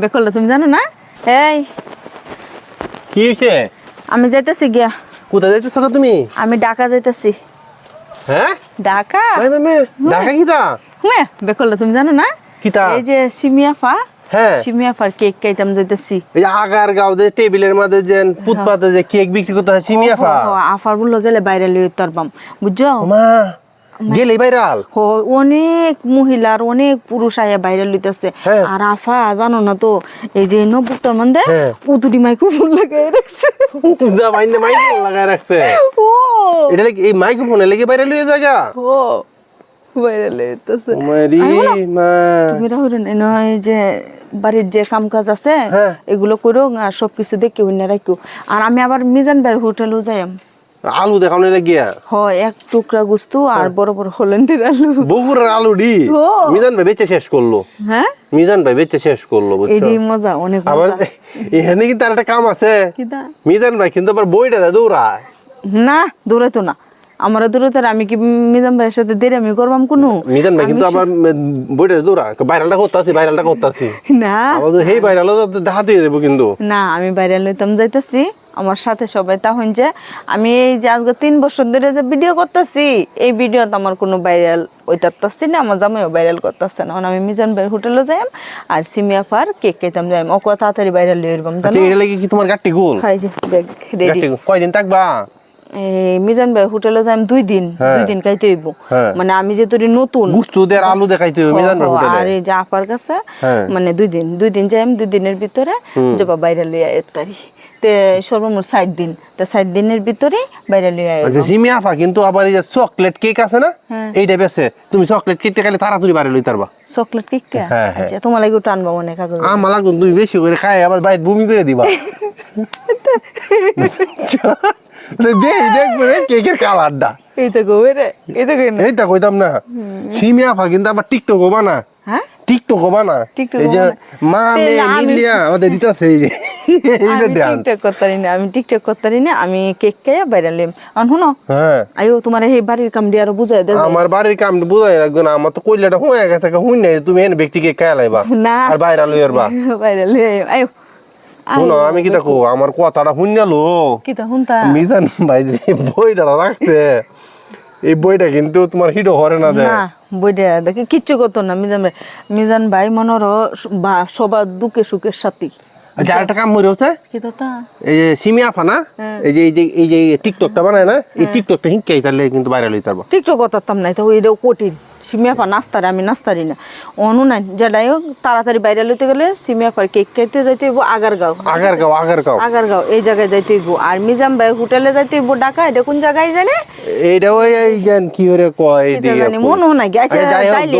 বেকল তুমি জানো না? এই কি হয়েছে? আমি যাইতেছি গিয়া। কোথায় যাইতেছ গো তুমি? আমি ঢাকা যাইতেছি। হ্যাঁ? ঢাকা? মামে ঢাকা কিতা? হুয়ে বেকল তুমি জানো না? কিতা? এই যে সিমিয়াফা হ্যাঁ। সিমিয়াফার কেক খাইতাম যাইতেছি। এই আগার গাও যে টেবিলের মধ্যে যে ফুটপাতে যে কেক বিক্রি করতে হয় সিমিয়াফা? আফার বলল গেলে বাইরে লই তারবাম বুঝছ? মা গেলে ভাইরাল হ অনেক মহিলার অনেক পুরুষ আয়া বাইরে লইতেছে হ্যাঁ। আর আফা জানো না তো এই যে নব্বকটার মধ্যে হ্যাঁ। পুতুরি মাইক্রোফোন লাগাই রাখছে। লাগায় রাখছে। ও। এটা লাগি এই মাইক্রোফোনে লেগে জায়গা ও বাইরে লইতেছে মারি মা। তুমি রাহুল নয় যে বাড়ির যে কাম কাজ আছে হ্যাঁ। এগুলো করো আর সবকিছু দেখে অন্য রাখো আর আমি আবার মিজান বের হোটেলও যাই আলু দেখানো লাগিয়া? হয় এক টুকরা গুস্তু আর। বড় বড় হল্যান্ডের আলু। বগুড়ার আলু ডি মিজান ভাই বেচে শেষ করল। হ্যাঁ? মিজান ভাই বেচে শেষ করল বুঝছ? এটাই মজা অনেক আমার এখানে আর একটা কাম আছে। মিজান ভাই কিন্তু আবার বইটা দেয় দৌড়ায়। না দৌড়াইতো না। আমার দৌড়াইতে আমি কি মিজান ভাইয়ের সাথে দেরি আমি করবাম কোনো? মিজান ভাই কিন্তু আবার বইটা দৌড়া ভাইরালটা করতেছি ভাইরালটা করতেছি। না। তো সেই ভাইরাল হাতে দেবো কিন্তু। না আমি বাইরে লইতাম যাইতাছি। আমার সাথে সবাই তখন যে আমি এই যে আজকে তিন বছর ধরে যে ভিডিও করতেছি এই ভিডিও তো আমার কোনো ভাইরাল ওইটা ওইটারতাছি না আমার জামাইও ভাইরাল করতেছে না। আমি মিজান ভাইয়ের হোটেলে যাইম আর সিমিয়া ফার কেক খাইতাম যাইম। ও কত তাড়াতাড়ি ভাইরাল লিয়ে জানো? এটা লাগি কি তোমার গাটি গোল? হাই যে ব্যাগ রেডি কয়দিন থাকবা? মিজান ভাইয়ের হোটেলে যাইম দুই দিন হ্যাঁ। দুই দিন খাইতে হইব হ্যাঁ। মানে আমি যে তোর নতুন গুস্তু দের আলু দেখাইতে হবে মিজান ভাই হোটেলে এই যে আপার কাছে হ্যাঁ। মানে দুই দিন দুই দিন যাইম দুই দিনের ভিতরে যাবা বাইরে লইয়া এতারি তে সর্বমোট ষাট দিন তা ষাট দিনের ভিতরে বাইরে লইয়া আইব। আচ্ছা জিমি আফা কিন্তু আবার এই যে চকলেট কেক আছে না। এইটা বেছে তুমি চকলেট কেকটা খাইলে তাড়াতাড়ি বাড়ি লইতে পারবা চকলেট কেকটা। আচ্ছা তোমার লাগে টানবা মনে কাগজ আমার লাগবে তুমি বেশি করে খাই আবার বাইরে বমি করে দিবা বেশ দেখবে রে কেকের কালারটা। এই তো রে? এই তো না? এইটা কইতাম না। সিমি আফা কিন্তু আবার টিকটক হবা না হ্যাঁ? টিকটক হবা না এই যে মা মেয়ে আমি- মিলিয়া আমাদের দিতেছে এই আমি টিকটক করতারি না আমি টিকটক করতারি না আমি কেক খাইয়া বাইরে হ্যাঁ। তোমার এই বাড়ির কাম দিয়ে আরও বুঝাই দে আমার বাড়ির কাম বুঝাই লাগবে না আমার তো কইলাটা হয়ে গেছে তুমি এনে ব্যক্তিকে খায় লাইবা। না। আর বাইরে লইয়ারবা বাইরে লই শুনো আমি কি দেখো আমার কথাটা শুনলো কি তা শুনতা মিজান ভাই যে বইটা রাখছে। এই বইটা কিন্তু তোমার হিডো হরে না দেয় বইটা দেখি কিচ্ছু করতো না মিজান ভাই মিজান ভাই মনোর বা সবার দুঃখে সুখের সাথী। আচ্ছা কাম মরে হচ্ছে? এই যে সিমি আফা হ্যাঁ। এই যে এই যে এই যে টিকটকটা বানায় না এই টিকটকটা হিংকাই তাহলে কিন্তু বাইরে লইতে পারব। টিকটক করতাম নাই তো এটাও কঠিন। সিমিয়াপা নাস্তারে আমি নাস্তারি না। অনু নাই যেটাই হোক তাড়াতাড়ি বাইরে লইতে গেলে সিমিয়াপার কেক খাইতে যাইতে হইব আগারগাঁও। আগারগাঁও গাও আগার গাও আগারগাঁও এই জায়গায় যাইতে হইব। আর মিজাম ভাই হোটেলে যাইতে হইব ঢাকা এটা কোন জায়গায় জানে? এইটা ওই এই জান কি করে কয় এই দিকে জানি মনে হয় না গেছে যাই যাইলে।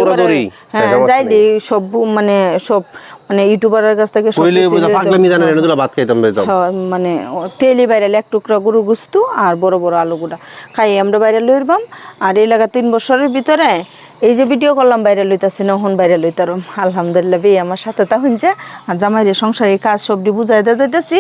হ্যাঁ যাইলে সব মানে সব মানে ইউটিউবারের কাছ থেকে বেতাম হ্যাঁ, মানে তেলি বাইরে এক টুকরা গরু গুস্তু আর বড় বড় আলু গুড়া খাই আমরা বাইরে লইরবাম। আর এই লাগা তিন বছরের ভিতরে এই যে ভিডিও করলাম বাইরে লইতাছি না হন বাইরে লইতারম। আলহামদুলিল্লাহ বে আমার সাথে তা হইছে আর জামাইরে সংসারের কাজ সবটি বুঝাই দিতেছি